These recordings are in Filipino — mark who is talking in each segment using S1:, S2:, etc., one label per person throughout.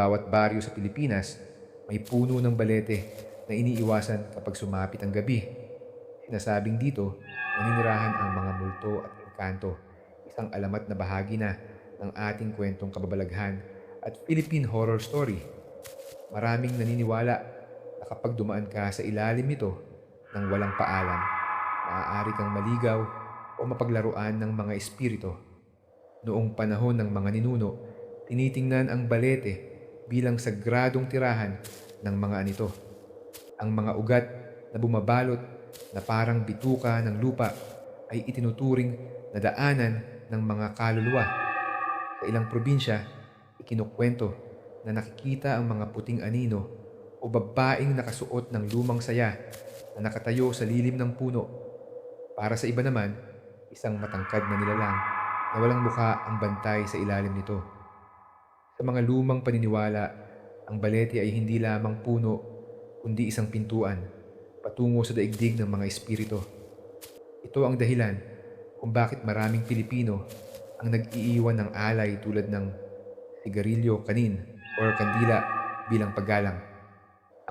S1: bawat baryo sa Pilipinas, may puno ng balete na iniiwasan kapag sumapit ang gabi. Sinasabing dito, naninirahan ang mga multo at engkanto, isang alamat na bahagi na ng ating kwentong kababalaghan at Philippine horror story. Maraming naniniwala na kapag dumaan ka sa ilalim nito ng walang paalam, maaari kang maligaw o mapaglaruan ng mga espiritu. Noong panahon ng mga ninuno, tinitingnan ang balete bilang sagradong tirahan ng mga anito. Ang mga ugat na bumabalot na parang bituka ng lupa ay itinuturing na daanan ng mga kaluluwa. Sa ilang probinsya, ikinukwento na nakikita ang mga puting anino o babaeng nakasuot ng lumang saya na nakatayo sa lilim ng puno. Para sa iba naman, isang matangkad na nilalang na walang mukha ang bantay sa ilalim nito. Sa mga lumang paniniwala, ang balete ay hindi lamang puno, kundi isang pintuan patungo sa daigdig ng mga espiritu. Ito ang dahilan kung bakit maraming Pilipino ang nag-iiwan ng alay tulad ng sigarilyo, kanin, or kandila bilang paggalang.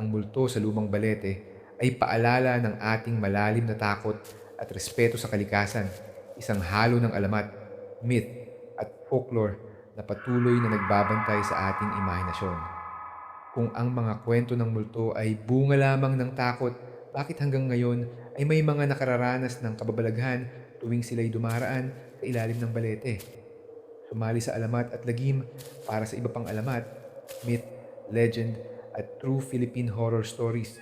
S1: Ang multo sa lumang balete ay paalala ng ating malalim na takot at respeto sa kalikasan, isang halo ng alamat, myth, at folklore na patuloy na nagbabantay sa ating imahinasyon. Kung ang mga kwento ng multo ay bunga lamang ng takot, bakit hanggang ngayon ay may mga nakararanas ng kababalaghan tuwing sila'y dumaraan sa ilalim ng balete? Sumali sa alamat at lagim para sa iba pang alamat, myth, legend, at true Philippine horror stories.